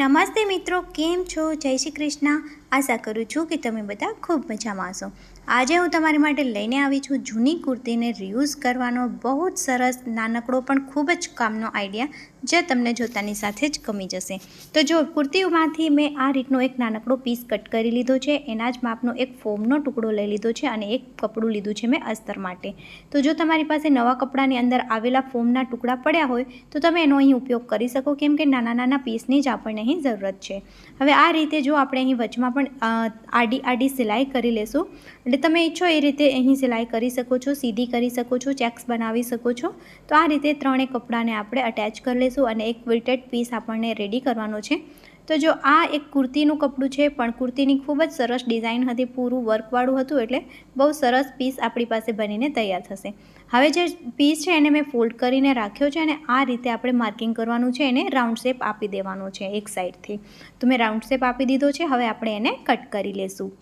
નમસ્તે મિત્રો, કેમ છો? જય શ્રી કૃષ્ણ. આશા કરું છું કે તમે બધા ખૂબ મજામાં હશો. આજે હું તમારી માટે લઈને આવી છું જૂની કુર્તીને રિયુઝ કરવાનો બહુ જ સરસ નાનકડો પણ ખૂબ જ કામનો આઈડિયા જે તમને જોતાની સાથે જ ગમી જશે. તો જો કુર્તીઓમાંથી મેં આ રીતનો એક નાનકડો પીસ કટ કરી લીધો છે, એના જ માપનો એક ફોમનો ટુકડો લઈ લીધો છે અને એક કપડું લીધું છે મેં અસ્તર માટે. તો જો તમારી પાસે નવા કપડાની અંદર આવેલા ફોમના ટુકડા પડ્યા હોય, તો તમે એનો અહીં ઉપયોગ કરી શકો, કેમ કે નાના નાના પીસની જ આપણને અહીં જરૂરત છે. હવે આ રીતે જો આપણે અહીં વચમાં પણ આડી આડી સિલાઈ કરી લેશું એટલે તમે ઈચ્છો એ રીતે અહીં સિલાઈ કરી શકો છો, સીધી કરી શકો છો, ચેક્સ બનાવી શકો છો. તો આ રીતે ત્રણેય કપડાને આપણે અટેચ કરી લઈશું અને એક વિલ્ટેડ પીસ આપણને રેડી કરવાનો છે. તો જો આ એક કુર્તીનું કપડું છે, પણ કુર્તીની ખૂબ જ સરસ ડિઝાઇન હતી, પૂરું વર્કવાળું હતું એટલે બહુ સરસ પીસ આપણી પાસે બનીને તૈયાર થશે. હવે જે પીસ છે એને મેં ફોલ્ડ કરીને રાખ્યો છે અને આ રીતે આપણે માર્કિંગ કરવાનું છે, એને રાઉન્ડ શેપ આપી દેવાનો છે એક સાઈડથી તો મેં રાઉન્ડ શેપ આપી દીધો છે, હવે આપણે એને કટ કરી લેશું.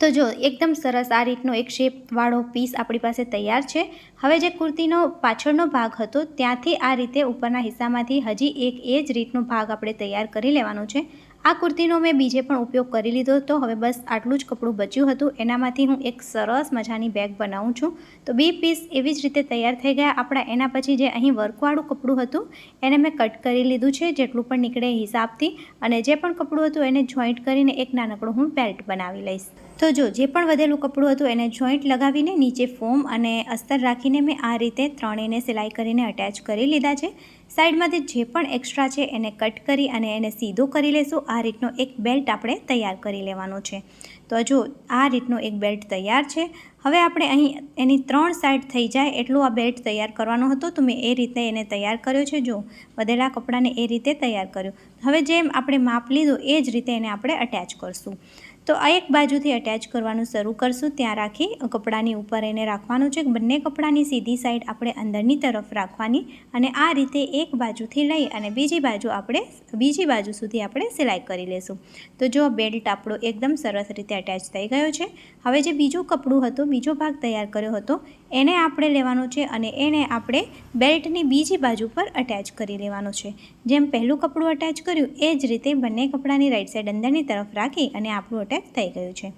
તો જો, એકદમ સરસ આ રીતનો એક શેપવાળો પીસ આપણી પાસે તૈયાર છે. હવે જે કુર્તીનો પાછળનો ભાગ હતો, ત્યાંથી આ રીતે ઉપરના હિસ્સામાંથી હજી એક એ જ રીતનો ભાગ આપણે તૈયાર કરી લેવાનો છે. આ કુર્તીનો મેં બીજે પણ ઉપયોગ કરી લીધો હતો. હવે બસ આટલું જ કપડું બચ્યું હતું. એનામાંથી હું એક સરસ મજાની બેગ બનાવું છું. તો બે પીસ એવી જ રીતે તૈયાર થઈ ગયા. આપણા એના પછી જે અહીં વર્કવાળું કપડું હતું, એને મેં કટ કરી લીધું છે, જેટલું પણ નીકળે હિસાબથી. અને જે પણ કપડું હતું, એને જોઈન્ટ કરીને એક નાનકડું હું બેલ્ટ બનાવી લઈશ. તો જો, જે પણ વધેલું કપડું હતું એને જોઈન્ટ લગાવીને નીચે ફોમ અને અસ્તર રાખીને મેં આ રીતે ત્રણેયને સિલાઈ કરીને અટેચ કરી લીધા છે. સાઈડમાંથી જે પણ એક્સ્ટ્રા છે એને કટ કરી અને એને સીધો કરી લેશું. આ રીતનો એક બેલ્ટ આપણે તૈયાર કરી લેવાનો છે. તો જો, આ રીતનો એક બેલ્ટ તૈયાર છે. હવે આપણે અહીં એની ત્રણ સાઈડ થઈ જાય એટલું આ બેલ્ટ તૈયાર કરવાનો હતો, તો મેં એ રીતે એને તૈયાર કર્યો છે. જો, વધેલા કપડાને એ રીતે તૈયાર કર્યો. હવે જેમ આપણે માપ લીધું, એ જ રીતે એને આપણે અટેચ કરશું. તો આ એક બાજુથી અટેચ કરવાનું શરૂ કરશું. ત્યાં રાખી કપડાની ઉપર એને રાખવાનું છે. બંને કપડાની સીધી સાઈડ આપણે અંદરની તરફ રાખવાની અને આ રીતે એક બાજુથી લઈ અને બીજી બાજુ આપણે બીજી બાજુ સુધી આપણે સિલાઈ કરી લેશું. તો જો બેલ્ટ આપણો એકદમ સરસ રીતે અટેચ થઈ ગયો છે. હવે જે બીજું કપડું હતું, બીજો ભાગ તૈયાર કર્યો હતો, એને આપણે લેવાનો છે અને એને આપણે બેલ્ટની બીજી બાજુ પર અટેચ કરી લેવાનો છે. જેમ પહેલું કપડું અટેચ કર્યું, એ જ રીતે બંને કપડાની રાઈટ સાઈડ અંદરની તરફ રાખી અને આપણું અટેચ થઈ ગયું છે.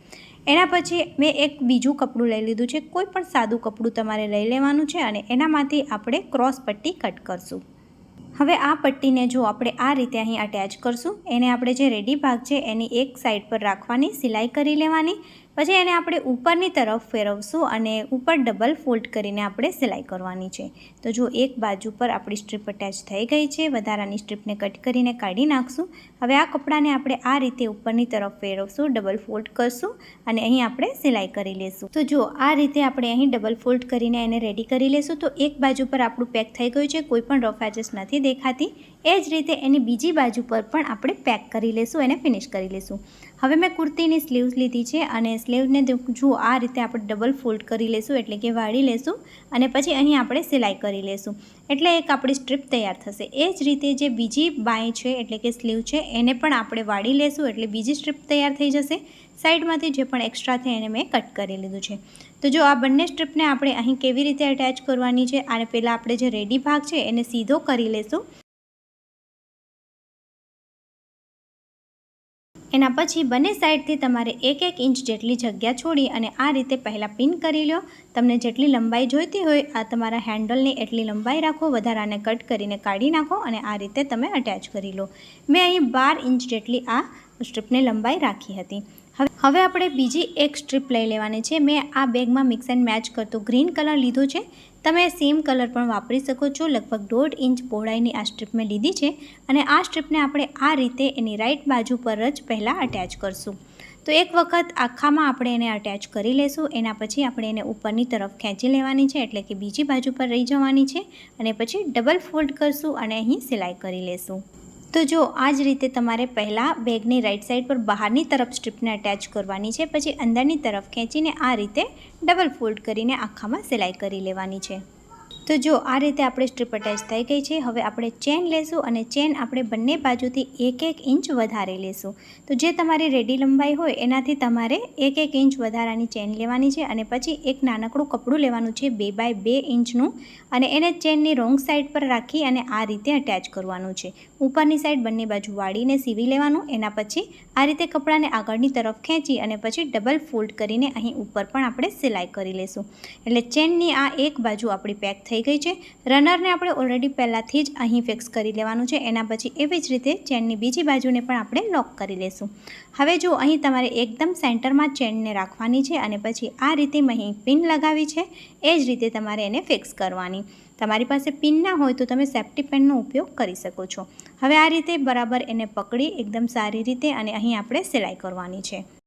એના પછી મેં એક બીજું કપડું લઈ લીધું છે. કોઈ પણ સાદું કપડું તમારે લઈ લેવાનું છે અને એનામાંથી આપણે ક્રોસ પટ્ટી કટ કરશું. હવે આ પટ્ટીને જો આપણે આ રીતે અહીં અટેચ કરશું, એને આપણે જે રેડી ભાગ છે એની એક સાઈડ પર રાખવાની, સિલાઈ કરી લેવાની પછી એને આપણે ઉપરની તરફ ફેરવશું અને ઉપર ડબલ ફોલ્ડ કરીને આપણે સિલાઈ કરવાની છે. તો જો એક બાજુ પર આપણી સ્ટ્રીપ અટેચ થઈ ગઈ છે, વધારાની સ્ટ્રીપને કટ કરીને કાઢી નાખશું. હવે આ કપડાને આપણે આ રીતે ઉપરની તરફ ફેરવશું, ડબલ ફોલ્ડ કરશું અને અહીં આપણે સિલાઈ કરી લેશું. તો જો આ રીતે આપણે અહીં ડબલ ફોલ્ડ કરીને એને રેડી કરી લેશું, તો એક બાજુ પર આપણું પેક થઈ ગયું છે, કોઈ પણ રફ એડજસ્ટ નથી દેખાતી. એ જ રીતે એની બીજી બાજુ પર પણ આપણે પેક કરી લેશું, એને ફિનિશ કરી લેશું. હવે મેં કુર્તીની સ્લીવ્સ લીધી છે અને સ્લીવને જુઓ આ રીતે આપણે ડબલ ફોલ્ડ કરી લેશું, એટલે કે વાળી લેશું અને પછી અહીં આપણે સિલાઈ કરી લેશું. એટલે એક આપણી સ્ટ્રીપ તૈયાર થશે. એ જ રીતે જે બીજી બાય છે, એટલે કે સ્લીવ છે, એને પણ આપણે વાળી લેશું, એટલે બીજી સ્ટ્રીપ તૈયાર થઈ જશે. સાઈડમાંથી જે પણ એક્સ્ટ્રા છે, એને મેં કટ કરી લીધું છે. તો જો આ બંને સ્ટ્રીપને આપણે અહીં કેવી રીતે અટેચ કરવાની છે અને પહેલાં આપણે જે રેડી ભાગ છે, એને સીધો કરી લેશું. એના પછી બંને સાઈડથી તમારે એક એક ઇંચ જેટલી જગ્યા છોડી અને આ રીતે પહેલાં પિન કરી લો. તમને જેટલી લંબાઈ જોઈતી હોય, આ તમારા હેન્ડલની એટલી લંબાઈ રાખો, વધારાને કટ કરીને કાઢી નાખો અને આ રીતે તમે અટેચ કરી લો. મેં અહીં બાર ઇંચ જેટલી આ સ્ટ્રીપને લંબાઈ રાખી હતી. હવે આપણે બીજી એક સ્ટ્રીપ લઈ લેવાની છે. મેં આ બેગમાં મિક્સ એન્ડ મેચ કરતો ગ્રીન કલર લીધો છે. તમે સેમ કલર પણ વાપરી શકો છો. લગભગ દોઢ ઇંચ પહોળાઈની આ સ્ટ્રીપ મેં લીધી છે અને આ સ્ટ્રીપને આપણે આ રીતે એની રાઈટ બાજુ પર જ પહેલાં અટેચ કરશું. તો એક વખત આખામાં આપણે એને અટેચ કરી લેશું. એના પછી આપણે એને ઉપરની તરફ ખેંચી લેવાની છે એટલે કે બીજી બાજુ પર રહી જવાની છે અને પછી ડબલ ફોલ્ડ કરશું અને અહીં સિલાઈ કરી લેશું. તો જો આ જ રીતે તમારે પહેલાં બેગની રાઈટ સાઈડ પર બહારની તરફ સ્ટ્રીપને અટેચ કરવાની છે, પછી અંદરની તરફ ખેંચીને આ રીતે ડબલ ફોલ્ડ કરીને આખામાં સિલાઈ કરી લેવાની છે. તો જો આ રીતે આપણે સ્ટ્રીપ અટેચ થઈ ગઈ છે, હવે આપણે ચેન લેશું અને ચેન આપણે બંને બાજુથી એક એક ઇંચ વધારે લેશું. તો જે તમારી રેડી લંબાઈ હોય, એનાથી તમારે એક એક ઇંચ વધારાની ચેન લેવાની છે અને પછી એક નાનકડું કપડું લેવાનું છે બે બાય બે ઇંચનું અને એને ચેનની રોંગ સાઈડ પર રાખી અને આ રીતે અટેચ કરવાનું છે. ઉપરની સાઈડ બંને બાજુ વાળીને સીવી લેવાનું, એના પછી આ રીતે કપડાને આગળની તરફ ખેંચી અને પછી ડબલ ફોલ્ડ કરીને અહીં ઉપર પણ આપણે સિલાઈ કરી લેશું. એટલે ચેનની આ એક બાજુ આપણી પેક થઈ ગઈ છે. રનરને આપણે ઓલરેડી પહેલાંથી જ અહીં ફિક્સ કરી લેવાનું છે. એના પછી એવી જ રીતે ચેનની બીજી બાજુને પણ આપણે લોક કરી લેશું. હવે જો અહીં તમારે એકદમ સેન્ટરમાં ચેનને રાખવાની છે અને પછી આ રીતે અહીં પિન લગાવી છે, એ જ રીતે તમારે એને ફિક્સ કરવાની. તમારી પાસે પિન ના હોય તો તમે સેફ્ટી પેનનો ઉપયોગ કરી શકો છો. હવે આ રીતે બરાબર એને પકડી એકદમ સારી રીતે અને અહીં આપણે સિલાઈ કરવાની છે.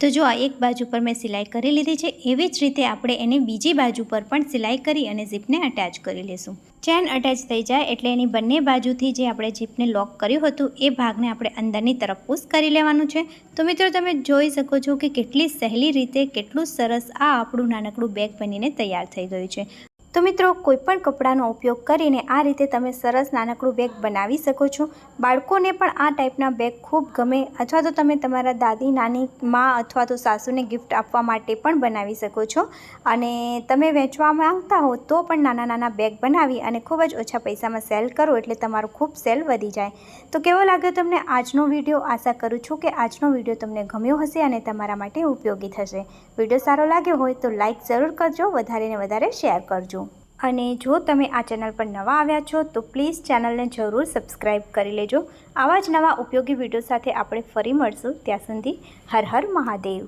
તો જો આ એક બાજુ પર મેં સિલાઈ કરી લીધી છે, એવી જ રીતે આપણે એને બીજી બાજુ પર પણ સિલાઈ કરી અને ઝીપને અટેચ કરી લેશું. ચેન અટેચ થઈ જાય એટલે એની બંને બાજુથી જે આપણે જીપને લોક કર્યું હતું, એ ભાગને આપણે અંદરની તરફ પુશ કરી લેવાનું છે. તો મિત્રો તમે જોઈ શકો છો કે કેટલી સહેલી રીતે કેટલું સરસ આ આપણું નાનકડું બેગ બનીને તૈયાર થઈ ગયું છે. તો મિત્રો, કોઈપણ કપડાનો ઉપયોગ કરીને આ રીતે તમે સરસ નાનકડું બેગ બનાવી શકો છો. બાળકોને પણ આ ટાઈપના બેગ ખૂબ ગમે અથવા તો તમે તમારા દાદી, નાની, માં અથવા તો સાસુને ગિફ્ટ આપવા માટે પણ બનાવી શકો છો. અને તમે વેચવા માંગતા હો તો પણ નાના નાના બેગ બનાવી અને ખૂબ જ ઓછા પૈસામાં સેલ કરો એટલે તમારું ખૂબ સેલ વધી જાય. તો કેવો લાગ્યો તમને આજનો વીડિયો? આશા કરું છું કે આજનો વીડિયો તમને ગમ્યો હશે અને તમારા માટે ઉપયોગી થશે. વીડિયો સારો લાગ્યો હોય તો લાઇક જરૂર કરજો વધારે ને વધારે શેર કરજો. અને જો તમે આ ચેનલ પર નવા આવ્યા છો, તો પ્લીઝ ચેનલને જરૂર સબસ્ક્રાઈબ કરી લેજો. આવા જ નવા ઉપયોગી વીડિયો સાથે આપણે ફરી મળશું. ત્યાં સુધી હર હર મહાદેવ.